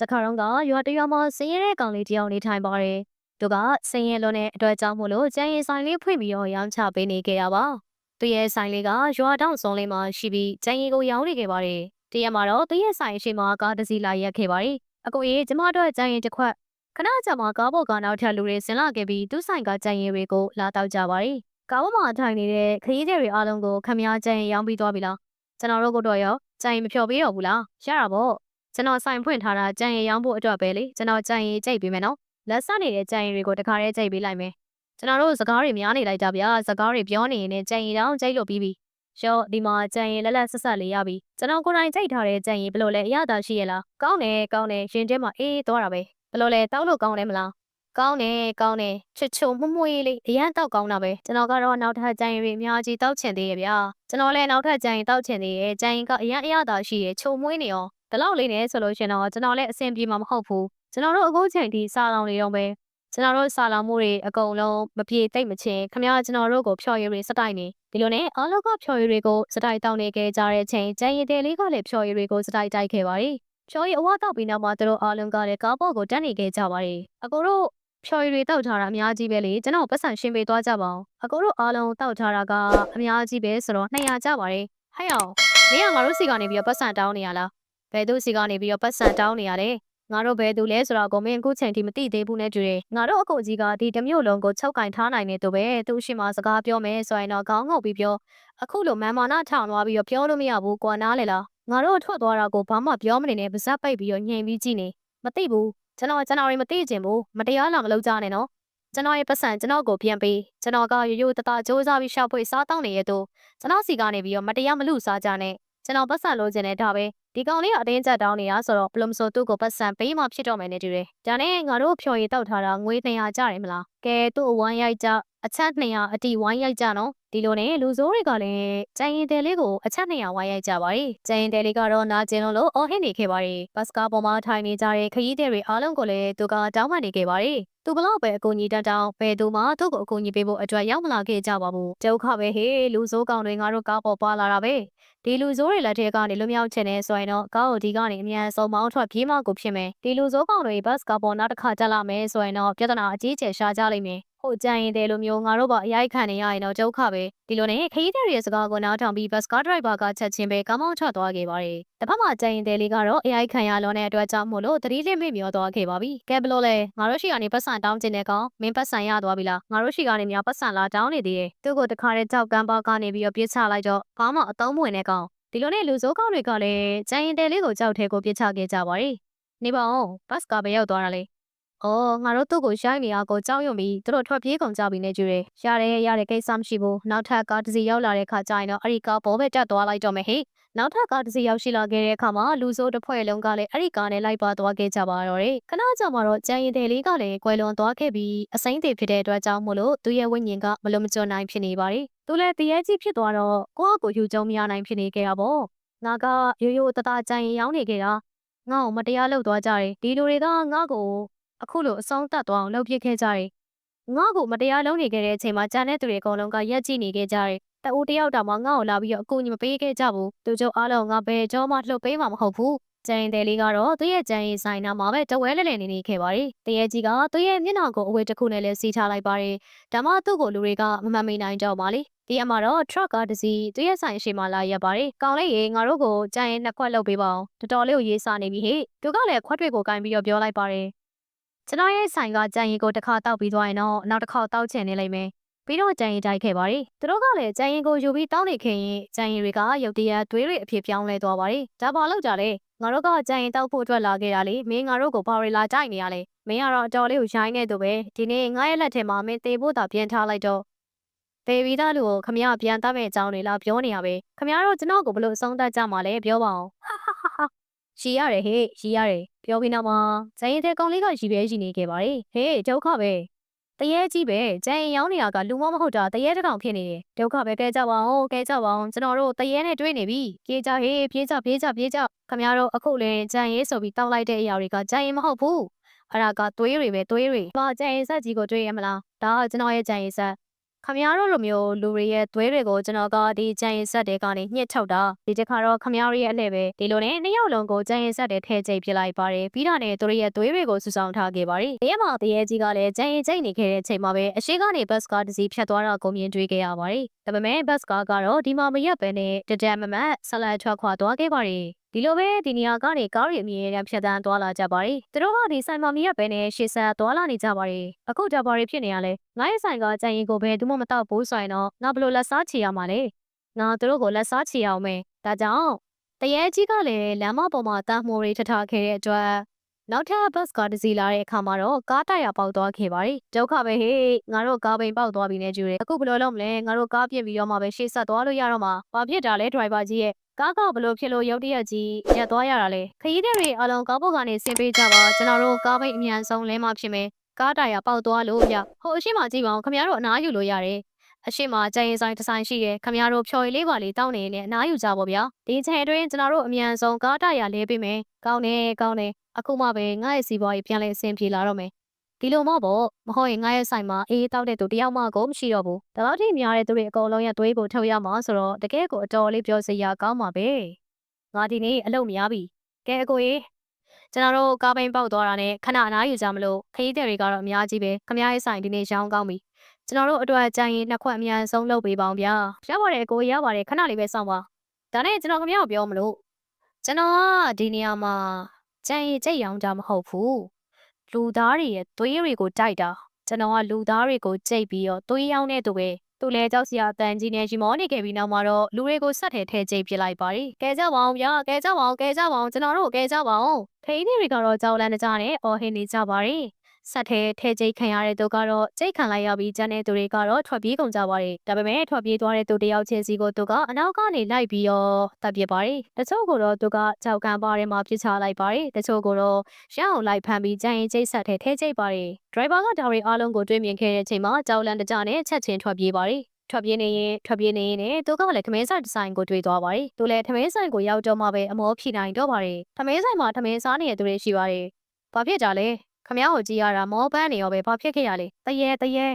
တခါတော့ကရွာတရွာမှာစင်းရဲတဲ့ကောင်လေးတစ်ယောက်နေထိုင်ပါတယ်သူကစင်းရဲလွန်းတဲ့အတွက်ကြောင့်မို့လို့ကျန်ရင်ဆိုင်လေးဖွင့်ပြီးတော့ရောင်းချပေးနေခဲ့ရပါသူရဲ့ဆိုင်လေးကရွာတောင်စုံလေးမှာရှိပြီးကျန်ရင်ကိုရောင်းနေခဲ့ပါတယ်တရက်မှာတော့သူရဲ့ဆိုင်ရှိမှာကားတစ်စီးလာရက်ခဲ့ပါတယ်အကိုကြီးကျမတို့ကျန်ရင်တစ်ခွက်ခဏကြာမှကားပေါ်ကနောက်ထပ်လူတွေဆင်းလာခဲ့ပြီးသူ့ဆိုင်ကကျန်ရင်တွေကိုလာတော့ကြပါတယ်ကားပေါ်မှာထိုင်နေတဲ့ခရီးသည်တွေအားလုံးကိုခမည်းကျန်ရင်ရောင်းပြီးသွားပြီလားကျွန်တော်တို့ကတော့ရောကျန်ရင်မဖြော်ပေးတော့ဘူးလားရတာပေါ့ ကျွန်တော်ဆိုင်ဖွင့်ထားတာကြံရည်ရောင်းဖို့အတွက်ပဲလေကျွန်တော်ကြံရည်ကြိတ်ပေးမယ်နော်လက်ဆက်နေတဲ့ကြံရည်တွေကိုတခါတည်းကြိတ်ပေးလိုက်မယ်ကျွန်တော်တို့စကားတွေများနေလိုက်ကြဗျာစကားတွေပြောနေရင်လည်းကြံရည်တောင်ကြိတ်လို့ပြီးပြီရှော့ဒီမှာကြံရည်လက်လက်ဆက်ဆက်လေးရပြီကျွန်တော်ကိုယ်တိုင်ကြိတ်ထားတဲ့ကြံရည်ဘယ်လိုလဲအရသာရှိရလားကောင်းတယ်ကောင်းတယ်ရင်ထဲမှာအေးသွားတာပဲဘယ်လိုလဲတောက်လို့ကောင်းတယ်မလားကောင်းတယ်ကောင်းတယ်ချွတ်ချုံမှုမွေးလေးအရန်တောက်ကောင်းတာပဲကျွန်တော်ကတော့နောက်ထပ်ကြံရည်တွေအများကြီးတောက်ချင်သေးရဲ့ဗျာကျွန်တော်လည်းနောက်ထပ်ကြံရည်တောက်ချင်သေးရဲ့ကြံရည်ကအရန်အရသာရှိရဲ့ချုံမွေးနေအောင် ဒီလောက်လေးနဲ့ဆိုလို့ရှင်တော့ကျွန်တော်လည်းအဆင်ပြေမှာမဟုတ်ဘူးကျွန်တော်တို့အခုချိန်ထိစာလောင်နေတော့ပဲကျွန်တော်တို့စာလောင်မှုတွေအကုန်လုံးမပြေတိတ်မချင်းခမရကျွန်တော်တို့ကိုဖြော်ရည်တွေစတိုက်နေဒီလိုနဲ့အားလုံးကဖြော်ရည်တွေကိုစတိုက်တောင်းနေခဲ့ကြတဲ့အချိန်ကျန်ရည်တယ်လေးကလည်းဖြော်ရည်တွေကိုစတိုက်တိုက်ခဲ့ပါတယ်ဖြော်ရည်အဝတောက်ပြီးနောက်မှာသူတို့အားလုံးကလည်းကားပေါ်ကိုတက်နေခဲ့ကြပါတယ်အကိုတို့ဖြော်ရည်တွေတောက်ထားတာအများကြီးပဲလေကျွန်တော်ပတ်စံရှင်းပေးသွားကြပါအောင်အကိုတို့အားလုံးတောက်ထားတာကအများကြီးပဲဆိုတော့200ကျပါတယ်ဟဲ့အောင်မင်းကငါတို့စီကနေပြီးတော့ပတ်စံတောင်းနေရလား ဘယ်သူစီကနေပြီးတော့ပတ်စံတောင်းနေရတယ်ငါတို့ဘယ်သူလဲဆိုတော့ကိုမင်းအခုချိန်ထိမသိသေးဘူးနဲ့တူတယ်ငါတို့အကိုကြီးကဒီတစ်မျိုးလုံးကိုချုပ်ကင်ထားနိုင်နေတော့ပဲသူရှိမှစကားပြောမယ်ဆိုရင်တော့ခေါင်းငုတ်ပြီးပြောအခုလိုမန်မာနာထောင်သွားပြီးတော့ပြောလို့မရဘူးကွာနားလေလားငါတို့ထွက်သွားတာကိုဘာမှပြောမနေနဲ့ပါဇက်ပိတ်ပြီးတော့ညှိပြီးကြည့်နေမသိဘူးကျွန်တော်ကျွန်တော်ရင်မသိချင်ဘူးမတရားလာမလုပ်ကြနဲ့နော်ကျွန်တော်ရဲ့ပတ်စံကျွန်တော်ကိုပြန်ပေးကျွန်တော်ကရိုးရိုးတတစူးစမ်းပြီးရှောက်ဖွေစားတောင်းနေရတော့ကျွန်တော်စီကနေပြီးတော့မတရားမလူစားကြနဲ့ ကျွန်တော်ပတ်စံလိုချင်တဲ့ဒါပဲဒီကောင်လေးကအတင်းကျပ်တောင်းနေတာဆိုတော့ဘလို့မဆိုသူ့ကိုပတ်စံပေးမှဖြစ်တော့မယ်နေတူတယ်။ဒါနဲ့ငါတို့ဖြော်ရည်တောက်ထားတာငွေ200ကျတယ်မလား။ကဲသူ့အဝိုင်းရိုက်ကြအချက်200အတီဝိုင်းရိုက်ကြနော်။ဒီလိုနဲ့လူစိုးတွေကလည်းကျန်ရင်တဲလေးကိုအချက်200ဝိုင်းရိုက်ကြပါရီ။ကျန်ရင်တဲလေးကတော့နာကျင်လုံးလို့အော်ဟစ်နေခဲ့ပါရီ။ဘတ်စကာပေါ်မှာထိုင်နေကြတဲ့ခရီးသည်တွေအားလုံးကိုလည်းသူကတောင်းပန်နေခဲ့ပါရီ။သူဘလောက်ပဲအကူအညီတန်းတောင်းဘယ်သူမှသူ့ကိုအကူအညီပေးဖို့အတွက်ရောက်မလာခဲ့ကြပါဘူး။ဒုက္ခပဲဟေးလူစိုးကောင်တွေငါတို့ကားပေါ်ပါလာတာပဲ။ ဒီလူစိုးတွေလက်ထဲကနေလွမြောက်ချင်နေဆိုရင်တော့ကားကိုဒီကနေအမြန်ဆုံးမောင်းထွက်ပြေးမှကိုဖြစ်မယ်ဒီလူစိုးကောင်တွေဘတ်ကားပေါ်နောက်တစ်ခါတက်လာမယ်ဆိုရင်တော့ပြဿနာအကြီးကျယ်ရှားကြလိမ့်မယ် ဟိုကြံရင်တယ်လိုမျိုးငါတို့ပါအရိုက်ခံနေရရင်တော့ဒုက္ခပဲဒီလိုနဲ့ခရီးသည်ရဲ့စကားကိုနားထောင်ပြီးဘတ်ကားဒရိုက်ဘာကချက်ချင်းပဲကားမောင်းထွက်သွားခဲ့ပါတယ်တစ်ဖက်မှာကြံရင်တယ်လေးကတော့အရိုက်ခံရလွန်တဲ့အတွက်ကြောင့်မို့လို့သတိလစ်မိမျောသွားခဲ့ပါပြီကဲဘလို့လဲငါတို့ရှိကနေပတ်စံတောင်းကျင်တဲ့ကောင်မင်းပတ်စံရသွားပြီလားငါတို့ရှိကနေများပတ်စံလာတောင်းနေသေးတယ်သူ့ကိုတခါတည်းကြောက်ကမ်းပါကနေပြီးတော့ပြစ်ချလိုက်တော့ဘာမှအသုံးမဝင်တဲ့ကောင်ဒီလိုနဲ့လူစိုးကောင်းတွေကလည်းကျန်ရင်တဲလေးကိုကြောက်ထဲကိုပြစ်ချခဲ့ကြပါရီနေပါအောင်ဘတ်ကပဲရောက်သွားတာလေ အော်ငါတို့သူ့ကိုရိုက်နေရကိုကြောက်ရွံ့ပြီးသူတို့ထွက်ပြေးကုန်ကြပြီနေကြတယ်ရတယ်ရတဲ့ကိစ္စမရှိဘူးနောက်ထပ်ကားတစ်စီးရောက်လာတဲ့ခါကျရင်တော့အဲ့ဒီကားဘောပဲတက်သွားလိုက်တော့မယ်ဟေ့နောက်ထပ်ကားတစ်စီးရောက်ရှိလာခဲ့တဲ့အခါမှာလူစိုးတစ်ဖွဲ့လုံးကလည်းအဲ့ဒီကားနဲ့လိုက်ပါသွားခဲ့ကြပါတော့တယ်ခဏကြာမှတော့ကျန်ရင်တဲလေးကလည်းကွယ်လွန်သွားခဲ့ပြီးအစိမ့်သေးဖြစ်တဲ့အတွက်ကြောင့်မို့လို့သူ့ရဲ့ဝိညာဉ်ကမလုံးမကျွမ်းနိုင်ဖြစ်နေပါတယ်သူလည်းတရေကြီးဖြစ်သွားတော့ကိုယ့်အကိုယူကြုံမရနိုင်ဖြစ်နေခဲ့တာပေါ့ငါကရိုးရိုးတတကြိုင်ရင်ရောင်းနေခဲ့တာငါ့ကိုမတရားလုပ်သွားကြတယ်ဒီလူတွေကငါ့ကို အခုလိုအဆုံးသတ်သွားအောင်လုပ်ပစ်ခဲ့ကြတယ်ငါ့ကိုမတရားလုပ်နေခဲ့တဲ့အချိန်မှာကြံတဲ့သူတွေအကုန်လုံးကရက်ကြည့်နေခဲ့ကြတယ်တအူတယောက်တောင်မှငါ့ကိုလာပြီးတော့အကူအညီမပေးခဲ့ကြဘူးသူတို့အားလုံးငါဘယ်ကြောမှလှုပ်ပေးမှာမဟုတ်ဘူးကျန်ရင်တယ်လေးကတော့သူ့ရဲ့ကြံရင်ဆိုင်နာမှာပဲတဝဲလဲလဲနေနေခဲ့ပါတယ်။တရေကြီးကသူ့ရဲ့မျက်နှာကိုအဝတ်တစ်ခုနဲ့လဲစီးထားလိုက်ပါတယ်။ဒါမှသူ့ကိုလူတွေကမမှန်မိနိုင်တော့ပါလေ။ဒီအမှာတော့ truck ကားတစ်စီးသူ့ရဲ့ဆိုင်ရှိမှလာရက်ပါတယ်။ကောင်းလေးရေငါတို့ကိုကြံရင်နှစ်ခွက်လုပ်ပေးပါအောင်။တော်တော်လေးကိုရေးစားနေပြီဟေ့။သူကလည်းခွက်တွေကိုကင်ပြီးတော့ပြောလိုက်ပါတယ်။ ကျွန်တော်ရဲ့ဆိုင်ကကြံရင်ကိုတစ်ခါတောက်ပြီးသွားရင်တော့နောက်တစ်ခါတောက်ချင်နေလိမ့်မယ်။ပြီးတော့ကြံရင်တိုက်ခဲ့ပါတယ်။သူတို့ကလည်းကြံရင်ကိုယူပြီးတောင်းနေခင်ရင်ကြံရင်တွေကရုတ်တရက်သွေးတွေအဖြစ်ပြောင်းလဲသွားပါတယ်။ဒါပါလို့ကြလေငါတို့ကကြံရင်တောက်ဖို့အတွက်လာခဲ့တာလေမင်းငါတို့ကိုဘာရီလာကြိုက်နေရလဲမင်းကတော့အတော်လေးကိုရိုင်းနေသူပဲဒီနေ့ငါရဲ့လက်ထဲမှာမင်းတေဖို့တာပြန်ထားလိုက်တော့ဘေဘီသားလူကိုခမရပြန်တတ်မဲ့အကြောင်းတွေလာပြောနေရပဲခမရတို့ကျွန်တော်ကိုဘလို့အဆုံးသတ်ကြမှာလဲပြောပါအောင်ဟာဟာဟာဟာ ရီရတယ်ဟေးရီရတယ်ပြောပြီးနောက်မှာဇန်ရင်တဲ့ကောင်လေးကရီပဲရီနေခဲ့ပါတယ်ဟေးဒုက္ခပဲတရေကြီးပဲကျန်ရင်ရောင်းနေတာကလူမမဟုတ်တာတရေတစ်ကောင်ဖြစ်နေတယ်ဒုက္ခပဲကဲကြပါအောင်ကဲကြပါအောင်ကျွန်တော်တို့တရေနဲ့တွေ့နေပြီပြေးကြဟေးပြေးကြပြေးကြပြေးကြခမရတို့အခုလင်းကျန်ရေးဆိုပြီးတောက်လိုက်တဲ့အရာတွေကကျန်ရင်မဟုတ်ဘူးအဲ့ဒါကသွေးတွေပဲသွေးတွေဘာကျန်ရင်ဆက်ကြီးကိုတွေ့ရမလားဒါကကျွန်တော်ရဲ့ကျန်ရင်ဆက် ခမရတို့လိုမျိုးလူတွေရဲ့သွေးတွေကိုကျွန်တော်ကဒီကြံရင်ဆက်တွေကနေညှစ်ထုတ်တာဒီတစ်ခါတော့ခမရတို့ရဲ့အလှည့်ပဲဒီလိုနဲ့နှစ်ယောက်လုံးကိုကြံရင်ဆက်တွေထဲကျိတ်ပြလိုက်ပါတယ်ပြီးတော့နဲ့သူတို့ရဲ့သွေးတွေကိုစုဆောင်ထားခဲ့ပါတယ်ဒီမှာတရေကြီးကလည်းကြံရင်ကျိတ်နေခဲ့တဲ့အချိန်မှာပဲအရှိကနေဘတ်စကားတစ်စီးဖြတ်သွားတာကိုမြင်တွေ့ခဲ့ရပါတယ်ဒါပေမဲ့ဘတ်စကားကတော့ဒီမှာမရက်ပဲနဲ့တဒံမမတ်ဆက်လက်ထွက်ခွာသွားခဲ့ပါတယ် ဒီလိုပဲဒီနေရာကနေကားရီအမြင်ရဖြတ်တန်းသွားလာကြပါတယ်။သူတို့ကဒီဆိုင်မမီရပဲနဲ့ရှေ့ဆက်သွားလာနေကြပါတယ်။အခုဒါဘာတွေဖြစ်နေရလဲ။ငါရဲ့ဆိုင်ကကြံရင်ကိုပဲသူမမတော့ဘူးဆိုရင်တော့ငါဘလို့လက်စားချီရမှာလဲ။ငါသူတို့ကိုလက်စားချီရအောင်မယ်။ဒါကြောင့်တရေကြီးကလည်းလမ်းမပေါ်မှာတမ်းမိုးတွေထထခဲ့တဲ့အတွက်နောက်ထပ်ဘတ်ကားတစ်စီးလာတဲ့အခါမှာတော့ကားတိုက်ရပေါက်သွားခဲ့ပါတယ်။ဒုက္ခပဲဟေးငါတို့ကားပိန်ပေါက်သွားပြီနဲ့ကျူတယ်။အခုဘယ်လိုလုပ်မလဲငါတို့ကားပြစ်ပြီးတော့မှပဲရှေ့ဆက်သွားလို့ရတော့မှာ။ဘာဖြစ်တာလဲဒရိုင်ဘာကြီးရဲ့ ကားကဘလို့ဖြစ်လို့ရုတ်တရက်ကြီးရက်သွားရတာလဲခရီးသည်တွေအလုံးကားပေါ်ကနေဆင်းပေးကြပါကျွန်တော်တို့ကားပိတ်အမြန်ဆုံးလဲမှဖြစ်မယ်ကားတိုင်ရပေါက်သွားလို့ဗျဟိုအရှိမကြည့်ပါဦးခမရတို့အနားယူလို့ရတယ်အရှိမကြရင်ဆိုင်တစ်ဆိုင်ရှိတယ်ခမရတို့ဖြော်ရည်လေးပါလေးတောင်းနေနဲ့အနားယူကြပါဗျာဒီချိန်အတွင်းကျွန်တော်တို့အမြန်ဆုံးကားတိုင်ရလဲပေးမယ်ကောင်းတယ်ကောင်းတယ်အခုမှပဲငါ့ရဲ့စီးပွားရေးပြန်လဲအဆင်ပြေလာတော့မယ် ဒီလိုမှပေါ့မဟုတ်ရင်ငါရဲ့ဆိုင်မှာအေးတောက်တဲ့သူတယောက်မှကိုမရှိတော့ဘူးဒါတော့ထိများတဲ့သူတွေအကုန်လုံးရဲ့သွေးကိုထုတ်ရမှာဆိုတော့တကယ်ကိုအတော်လေးပြောစရာကောင်းပါပဲငါဒီနေ့အလုပ်များပြီကဲအကိုကြီးကျွန်တော်တို့ကားပိန်ပေါက်သွားတာနဲ့ခဏအနားယူကြမလို့ခရီးသည်တွေကတော့အများကြီးပဲခမရရဲ့ဆိုင်ဒီနေ့ရောင်းကောင်းပြီကျွန်တော်တို့အတွက်ကြံရင်နှစ်ခွက်အများဆုံးလုပ်ပေးပါအောင်ဗျာရပါတယ်အကိုကြီးရပါတယ်ခဏလေးပဲစောင့်ပါဒါနဲ့ကျွန်တော်ခမရကိုပြောမလို့ကျွန်တော်ကဒီနေရာမှာကြံရင်ကြိတ်ရောင်းကြမဟုတ်ဘူး လူသားတွေရဲ့သွေးတွေကိုတိုက်တာကျွန်တော်ကလူသားတွေကိုကြိတ်ပြီးတော့သွေးရောင်းတဲ့သူပဲသူလည်းကြောက်စရာအတန်ကြီးနဲ့ရီမောနေခဲ့ပြီးနောက်မှာတော့လူတွေကိုဆက်ထဲထဲကြိတ်ပြလိုက်ပါရီကဲကြပါအောင်ဗျာကဲကြပါအောင်ကဲကြပါအောင်ကျွန်တော်တို့ကဲကြပါအောင်ခိန်းတွေကတော့ကြောက်လန့်နေကြတယ်အော်ဟင်းနေကြပါရီ ဆက်ထဲထဲကျိတ်ခံရတဲ့သူကတော့ကျိတ်ခံလိုက်ရပြီးကျန်တဲ့သူတွေကတော့ထွက်ပြေးကုန်ကြပါတယ်။ဒါပေမဲ့ထွက်ပြေးသွားတဲ့သူတယောက်ချင်းစီကိုသူကအနောက်ကနေလိုက်ပြီးတော့တပ်ပစ်ပါတယ်။တချို့ကတော့သူကကြောက်ကန်ပါထဲမှာပြစ်ချလိုက်ပါတယ်။တချို့ကတော့ရအောင်လိုက်ဖမ်းပြီးကျန်ရင်ကျိတ်ဆက်ထဲထဲကျိတ်ပါတယ်။ဒရိုင်ဘာကဒါရီအားလုံးကိုတွေးမြင်ခဲ့တဲ့အချိန်မှာကြောက်လန့်တကြနဲ့ချက်ချင်းထွက်ပြေးပါတယ်။ထွက်ပြေးနေရင်ထွက်ပြေးနေရင်လည်းသူကလည်းထမင်းဆိုင်ဒီဇိုင်းကိုတွေ့သွားပါတယ်။သူလည်းထမင်းဆိုင်ကိုရောက်တော့မှပဲအမောဖြီနိုင်တော့ပါတယ်။ထမင်းဆိုင်မှာထမင်းစားနေတဲ့သူတွေရှိပါတယ်။ဘာဖြစ်ကြလဲ ခမယောကိုကြည့်ရတာမောပန်းနေရောပဲဘာဖြစ်ခဲ့ရလဲတရေတရေ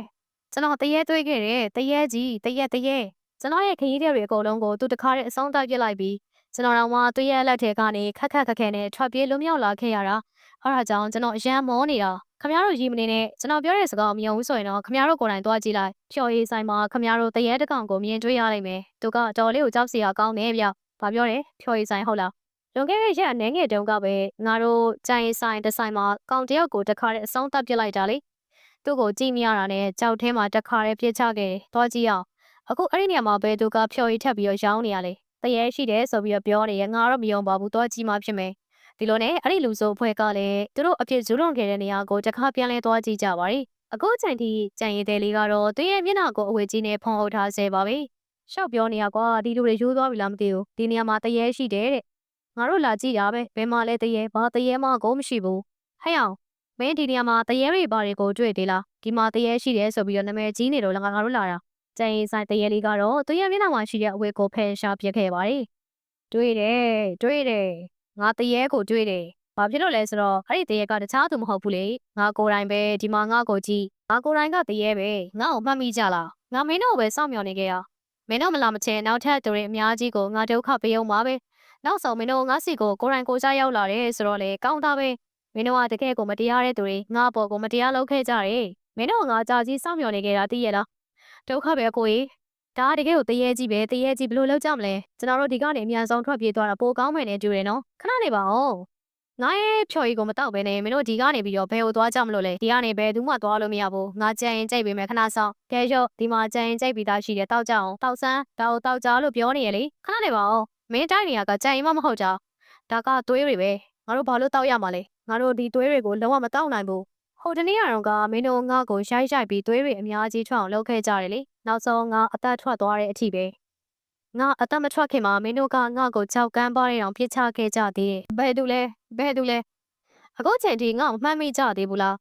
ကျွန်တော်တရေတွေးခဲ့တယ်တရေကြီးတရေတရေကျွန်တော်ရဲ့ခရီးတဲ့တွေအကုန်လုံးကိုသူတခါတည်းအဆုံးတိုက်ပြစ်လိုက်ပြီးကျွန်တော်တော့မှသူ့ရဲ့လက်ထဲကနေခက်ခက်ခက်ခဲနဲ့ထွက်ပြေးလွမြောက်လာခဲ့ရတာအဲဒါကြောင့်ကျွန်တော်အယမ်းမောနေတာခမရတို့ရီမနေနဲ့ကျွန်တော်ပြောတဲ့စကားမယုံဘူးဆိုရင်တော့ခမရတို့ကိုယ်တိုင်သွားကြည့်လိုက်ဖြော်ရေးဆိုင်မှာခမရတို့တရေတကောင်ကိုမြင်တွေ့ရလိမ့်မယ်သူကတော်လေးကိုကြောက်စရာကောင်းတယ်ဗျဘာပြောတယ်ဖြော်ရေးဆိုင်ဟုတ်လား လွန်ခဲ့တဲ့ရက်အနည်းငယ်တုန်းကပဲငါတို့ကြိုင်ဆိုင်တစ်ဆိုင်မှာကောင်တယောက်ကိုတခါတည်းအဆုံးသတ်ပစ်လိုက်တာလေသူ့ကိုကြည့်မရတာနဲ့ကြောက်ထဲမှာတခါတည်းပြစ်ချခဲ့သွားကြည့်အောင်အခုအဲ့ဒီနေရာမှာပဲသူကဖြော်ရည်ထပ်ပြီးတော့ရောင်းနေရလေတရေရှိတယ်ဆိုပြီးတော့ပြောနေရငါတော့မယုံပါဘူးသွားကြည့်မှဖြစ်မယ်ဒီလိုနဲ့အဲ့ဒီလူဆိုအဖွဲ့ကလည်းသူတို့အဖြစ်ဇူးလွန်ခဲ့တဲ့နေရာကိုတခါပြန်လဲသွားကြည့်ကြပါရီအခုချိန်ထိကြံရည်တဲ့လေးကတော့သူရဲ့မျက်နှာကိုအဝေကြီးနဲ့ဖုံးအုပ်ထားဆဲပါပဲရှောက်ပြောနေရကွာဒီလူတွေရိုးသွားပြီလားမသိဘူးဒီနေရာမှာတရေရှိတယ်တဲ့ ငါတို့လာကြည့်တာပဲဘယ်မှာလဲတရေဘာတရေမှကိုမရှိဘူးဟဲ့အောင်မင်းဒီနေရာမှာတရေတွေဘာတွေကိုတွေ့သေးလားဒီမှာတရေရှိတယ်ဆိုပြီးတော့နာမည်ကြီးနေတော့ငါငါတို့လာတာကျန်ရင်ဆိုင်တရေလေးကတော့သူရဲ့မျက်နှာမှာရှိတဲ့အဝတ်ကိုဖယ်ရှားပြစ်ခဲ့ပါတယ်တွေ့တယ်တွေ့တယ်ငါတရေကိုတွေ့တယ်ဘာဖြစ်လို့လဲဆိုတော့အဲ့ဒီတရေကတခြားသူမဟုတ်ဘူးလေငါကိုယ်တိုင်ပဲဒီမှာငါကိုကြည့်ငါကိုယ်တိုင်ကတရေပဲငါ့ကိုမှတ်မိကြလားငါမင်းတို့ပဲစောင့်မျှော်နေခဲ့ရမင်းတို့မလာမချင်နောက်ထပ်သူတွေအများကြီးကိုငါဒုက္ခပေးအောင်ပါပဲ နောက်ဆုံးမင်းတို့ငါစီကိုကိုရိုင်းကိုကြားရောက်လာတယ်ဆိုတော့လေကောင်းတာပဲမင်းတို့ကတကယ်ကိုမတရားတဲ့သူတွေငါ့ဘော်ကိုမတရားလုပ်ခဲ့ကြတယ်မင်းတို့ငါကြာကြီးစောင့်မျှော်နေခဲ့တာသိရလားဒုက္ခပဲကိုကြီးဒါတကယ်ကိုတရေကြီးပဲတရေကြီးဘယ်လိုလုပ်ကြမလဲကျွန်တော်တို့ဒီကနေအမြန်ဆုံးထွက်ပြေးသွားတာပိုကောင်းမယ်နဲ့တူတယ်နော်ခဏနေပါဦးငါရဲ့ဖြော်ရီကိုမတောက်ပဲနဲ့မင်းတို့ဒီကနေပြီးတော့ဘယ်ကိုသွားကြမလို့လဲဒီကနေဘယ်သူမှသွားလို့မရဘူးငါကြံရင်ကြိတ်ပေးမယ်ခဏဆောင်ကဲရော့ဒီမှာကြံရင်ကြိတ်ပြီးသားရှိတယ်တောက်ကြအောင်တောက်စမ်းတောက်တောက်ကြလို့ပြောနေရလေခဏနေပါဦး မင်းတိုက်နေရကကြံရင်မှမဟုတ်ကြဒါကသွေးတွေပဲငါတို့ဘာလို့တောက်ရမှာလဲငါတို့ဒီသွေးတွေကိုလုံးဝမတောက်နိုင်ဘူးဟိုတနေ့ကတော့ကမင်းတို့ငါ့ကိုရိုက်ရိုက်ပြီးသွေးတွေအများကြီးထွက်အောင်လုပ်ခဲ့ကြတယ်လေနောက်ဆုံးငါအသက်ထွက်သွားတဲ့အထိပဲငါအသက်မထွက်ခင်မှာမင်းတို့ကငါ့ကိုကြောက်ကမ်းပါးရအောင်ပြစ်ချခဲ့ကြသေးတယ်ဘယ်သူလဲဘယ်သူလဲအခုချိန်ထိငါ့ကိုမှတ်မိကြသေးဘူးလား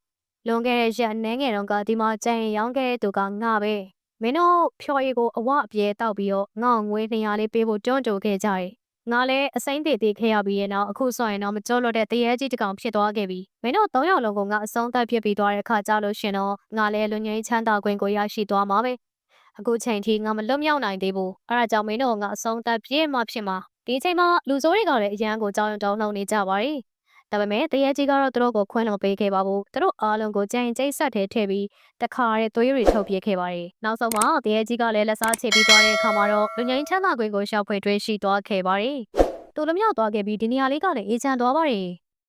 လွန်ခဲ့တဲ့ရက်နှဲငယ်တုန်းကဒီမှာကြံရင်ရောင်းခဲ့တဲ့သူကငါပဲ မင်းတို့ဖြော်ရည်ကိုအဝအပြဲတောက်ပြီးတော့ငေါ့ငွေ200လေးပေးဖို့တွန်းတိုခဲ့ကြတယ်ငါလည်းအစိမ့်သေးသေးခဲ့ရပြီးရဲ့နောက်အခုဆိုရင်တော့မကြောလွတ်တဲ့တရေကြီးတစ်ကောင်ဖြစ်သွားခဲ့ပြီမင်းတို့၃ယောက်လုံးကငါအဆုံးသတ်ဖြစ်ပြီးသွားတဲ့အခါကြလို့ရှင်တော့ငါလည်းလူငယ်ချမ်းသာခွင့်ကိုရရှိသွားမှာပဲအခုချိန်ထိငါမလွတ်မြောက်နိုင်သေးဘူးအဲ့ဒါကြောင့်မင်းတို့ကငါအဆုံးသတ်ပြည့်မှဖြစ်မှာဒီအချိန်မှာလူစိုးတွေကလည်းအရန်ကိုကြောင်ရုံတောင်းနှောင်းနေကြပါတယ် ဒါပေမဲ့တရေကြီးကတော့သူတို့ကိုခွင့်လွှတ်ပေးခဲ့ပါဘူးသူတို့အားလုံးကိုကြိမ်ကျိတ်ဆက်ထဲထည့်ပြီးတခါရဲသွေးတွေထုတ်ပြစ်ခဲ့ပါတယ်နောက်ဆုံးမှာတရေကြီးကလည်းလက်စားချေပြီးသွားတဲ့အခါမှာတော့လူငိမ့်ချမ်းသာခွင့်ကိုရှောက်ဖွေတွေ့ရှိသွားခဲ့ပါတယ်သူတို့မြောက်သွားခဲ့ပြီးဒီနေရာလေးကလည်းအေးချမ်းသွားပါတယ်